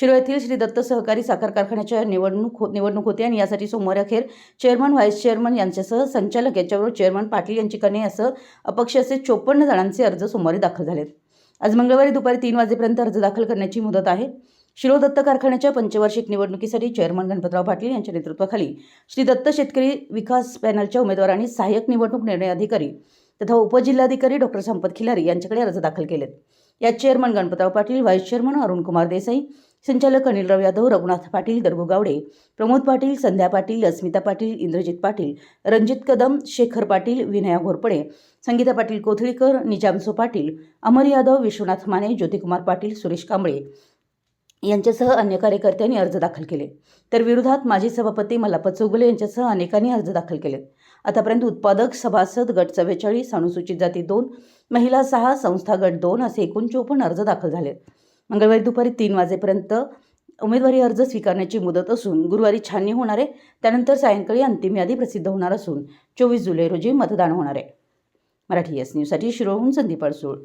शिरो येथील श्री दत्त सहकारी साखर कारखान्याच्या निवडणूक हो- निवडणूक होते आणि यासाठी सोमवारी अखेर चेअरमन व्हाईस चेअरमन यांच्यासह संचालक यांच्याबरोबर चेअरमन पाटील यांची कन्या असं अपक्ष असे चोपन्न जणांचे अर्ज सोमवारी दाखल झालेत. आज मंगळवारी दुपारी तीन वाजेपर्यंत अर्ज दाखल करण्याची मुदत आहे. शिरो दत्त कारखान्याच्या पंचवार्षिक निवडणुकीसाठी चेअरमन गणपतराव पाटील यांच्या नेतृत्वाखाली श्री दत्त शेतकरी विकास पॅनलच्या उमेदवारांनी सहाय्यक निवडणूक निर्णय अधिकारी तथा उपजिल्हाधिकारी डॉक्टर संपत खिलारी यांच्याकडे अर्ज दाखल केलेत. यात chairman Ganpatrao Patil vice chairman Arunkumar Desai संचालक अनिलराव यादव रघुनाथ पाटील दर्गू गावडे प्रमोद पाटील संध्या पाटील अस्मिता पाटील इंद्रजित पाटील रणजित कदम शेखर पाटील विनया घोरपडे संगीता पाटील कोथळीकर निजामसो पाटील अमर यादव विश्वनाथ माने ज्योतिकुमार पाटील सुरेश कांबळे यांच्यासह अन्य कार्यकर्त्यांनी अर्ज दाखल केले. तर विरोधात माजी सभापती मल्लापत चौगुले यांच्यासह अनेकांनी अर्ज दाखल केलेत आतापर्यंत उत्पादक सभासद गट चव्वेचाळीस अनुसूचित जाती दोन महिला सहा संस्था गट दोन असे एकूण चोपन्न अर्ज दाखल झालेत मंगळवारी दुपारी तीन वाजेपर्यंत उमेदवारी अर्ज स्वीकारण्याची मुदत असून गुरुवारी छाननी होणार आहे त्यानंतर सायंकाळी अंतिम यादी प्रसिद्ध होणार असून चोवीस जुलै रोजी मतदान होणार आहे. मराठी एस न्यूजसाठी शिरोहून संदीप अडसूळ.